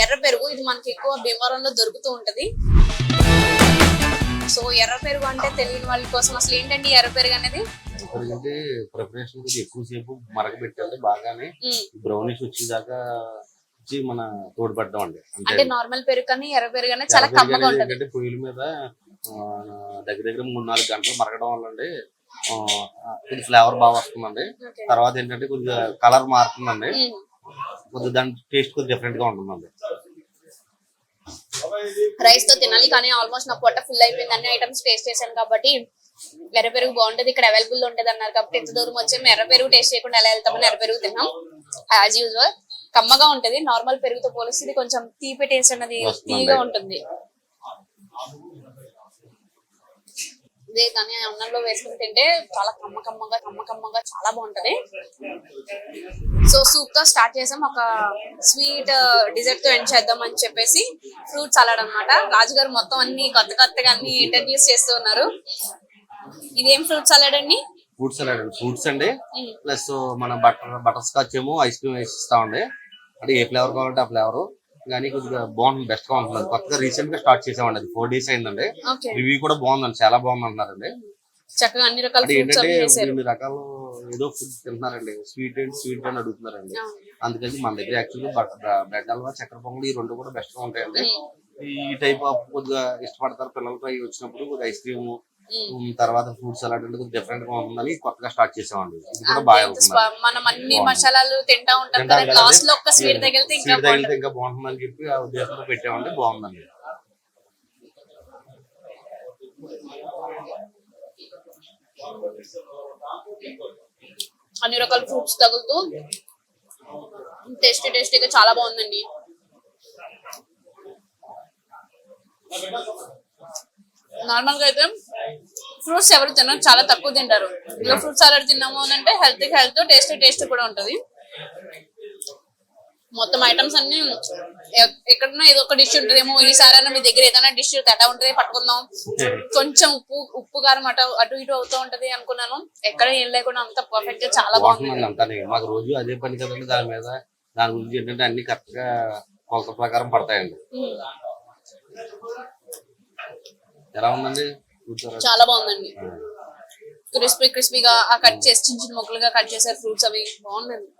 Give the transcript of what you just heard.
ఎర్ర పెరుగు ఇది మనకి ఎక్కువ భీమవరంలో దొరుకుతూ ఉంటది సో ఎర్ర పెరుగు అంటే తెలియని వాళ్ళ కోసం అసలు ఏంటండి ఎర్ర పెరుగు అనేది ఎందుకంటే ప్రిపరేషన్ కొద్దిగా ఎక్కువసేపు మరగబెట్టాలి బాగానే. బ్రౌనిష్ వచ్చేదాకా వచ్చి మన తోడుపడ్డాం అండి అంటే నార్మల్ పెరుగు కానీ ఎర్ర పెరుగు అనేది చాలా కమ్మగా ఉంటది పొయ్యిల మీద దగ్గర దగ్గర మూడు నాలుగు గంటలు మరగడం వల్ల అండి కొద్ది ఫ్లేవర్ బాగా వస్తుందండి. తర్వాత ఏంటంటే కొద్దిగా కలర్ మారుతుందండి. కొద్దిగా దాని టేస్ట్ కొద్దిగా డిఫరెంట్గా ఉంటుందండి రైస్తో తినాలి కానీ ఆల్మోస్ట్ నా పొట్ట ఫుల్ అయిపోయింది. అన్ని ఐటమ్స్ టేస్ట్ చేశాను కాబట్టి ఎర్ర పెరుగు బాగుంటది. ఇక్కడ అవైలబుల్ ఉంటది అన్నారు కాబట్టి ఎంత దూరం వచ్చి ఎర్ర పెరుగు టేస్ట్ చేయకుండా ఎలా వెళ్తామని ఎర్ర పెరుగు తిన్నాం. యాజ్ యూజువల్ కమ్మగా ఉంటది. నార్మల్ పెరుగుతో పోలిస్తే ఇది కొంచెం తీపి టేస్ట్ అన్నది. తీగా ఉంటుంది. ఇదే కానీ అన్నంలో వేసుకుని తింటే చాలా కమ్మ కమ్మగా కమ్మ కమ్మగా చాలా బాగుంటది. సో సూప్తో స్టార్ట్ చేసాం. ఒక స్వీట్ డిజర్ట్తో ఎండ్ చేద్దాం అని చెప్పేసి ఫ్రూట్ సలాడ్ అన్నమాట. రాజుగారు మొత్తం అన్ని కొత్త కొత్తగా అన్ని ఇంట్రడ్యూస్ చేస్తూ ఉన్నారు. ఇదేం ఫ్రూట్ సలాడ్ అండి? ఫ్రూట్స్ అండి. ఫ్రూట్స్ అండి. ప్లస్ మన బటర్ బటర్ స్కాచ్ ఏమో ఐస్ క్రీమ్ వేసి ఇస్తామండి అంటే ఏ ఫ్లేవర్ కావాలంటే ఆ ఫ్లేవర్. కానీ కొద్దిగా బాగుంటుంది బెస్ట్గా ఉంటుంది కొత్తగా రీసెంట్గా స్టార్ట్ చేసామండి అది. ఫోర్ డేస్ అయిందండి. రివ్యూ కూడా బాగుందండి. చాలా బాగుంది అంటున్నారండి చక్కగా అన్ని రకాల ఏంటంటే రకాలు ఏదో ఫుడ్ తింటున్నారండి. స్వీట్ అండ్ స్వీట్ అని అడుగుతున్నారండి. అందుకని మన దగ్గర యాక్చువల్లీ బ్రెడ్ హల్వా చక్కెర పొంగల్ ఈ రెండు కూడా బెస్ట్గా ఉంటాయండి. ఈ టైప్ ఆఫ్ కొద్దిగా ఇష్టపడతారు పిల్లలతో అవి వచ్చినప్పుడు కొద్దిగా ఐస్ క్రీమ్ తర్వాత ఫ్రూట్ సలాడ్ అంటే కొద్దిగా డిఫరెంట్గా ఉంటుందని కొత్తగా స్టార్ట్ చేసామండి. ఇది కూడా బాగా మనం అన్ని మసాలాలు తింటా ఉంటాం కదా లాస్ట్లో ఒక్క స్వీట్ తగిలితే ఇంకా తగిలితే ఇంకా బాగుంటుందని చెప్పి ఆ ఉద్దేశంతో పెట్టామండి. బాగుందండి. అన్ని రకాల ఫ్రూట్స్ తగులుతూ టేస్టీ టేస్టీగా చాలా బాగుందండి. నార్మల్గా అయితే ఫ్రూట్స్ ఎవరు తినరు చాలా తక్కువ తింటారు. ఇలా ఫ్రూట్ సాలడ్ తిన్నాము అని అంటే హెల్త్ హెల్త్ టేస్ట్ టేస్ట్ కూడా ఉంటది. మొత్తం ఐటమ్స్ అన్ని ఎక్కడన్నా ఏదో ఒక డిష్ ఉంటుందేమో ఈసారి మీ దగ్గర ఏదైనా డిష్ తేడా ఉంటది పట్టుకుందాం. కొంచెం ఉప్పు ఉప్పు కారం అటు అటు ఇటు అవుతూ ఉంటది అనుకున్నాను. ఎక్కడ ఏం లేకుండా అంత పర్ఫెక్ట్గా చాలా బాగుంది. మాకు రోజు అదే పని కదండి దాని మీద. దాని గురించి ఏంటంటే అన్ని కరెక్ట్గా కొలత ప్రకారం పడతాయండి. ఎలా ఉందండి? చాలా బాగుందండి. క్రిస్పీ క్రిస్పీగా ఆ కట్ చేసి చిన్న చిన్న ముక్కలుగా కట్ చేశారు ఫ్రూట్స్ అవి. బాగుందండి.